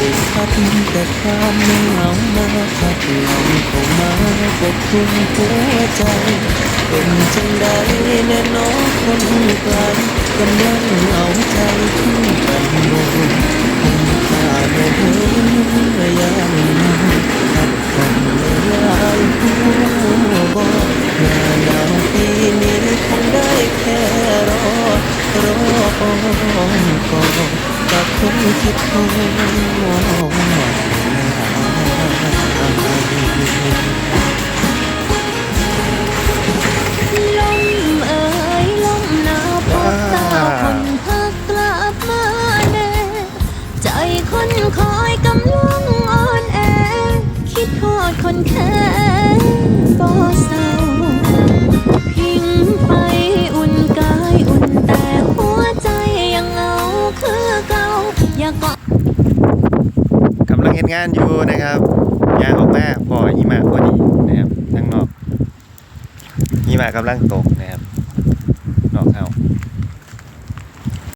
ได้พัดแต่ความเหงามาพัดลมเข้ามาปกคลุมหัวใจ เป็นจังใดแน่นอนคนไกลกำลังเอาใจขึ้นกันลงคงค่าโน้ระยะนี้พัดผ่อนละลายหัวบ่หน้าหนาวปีนี้คงได้แค่รอรอก่อน กับคนคิดทอดลมเอ่ยลมหนาวพัดตาคนพักกลับมาแน่ใจคนคอยกำลัง อยากกอดกำลังเห็นงานอยู่นะครับยาออกมาพอหิมะพอดีนะครับทั้งนอกหิมะกำลังตกนะครับนอกเอา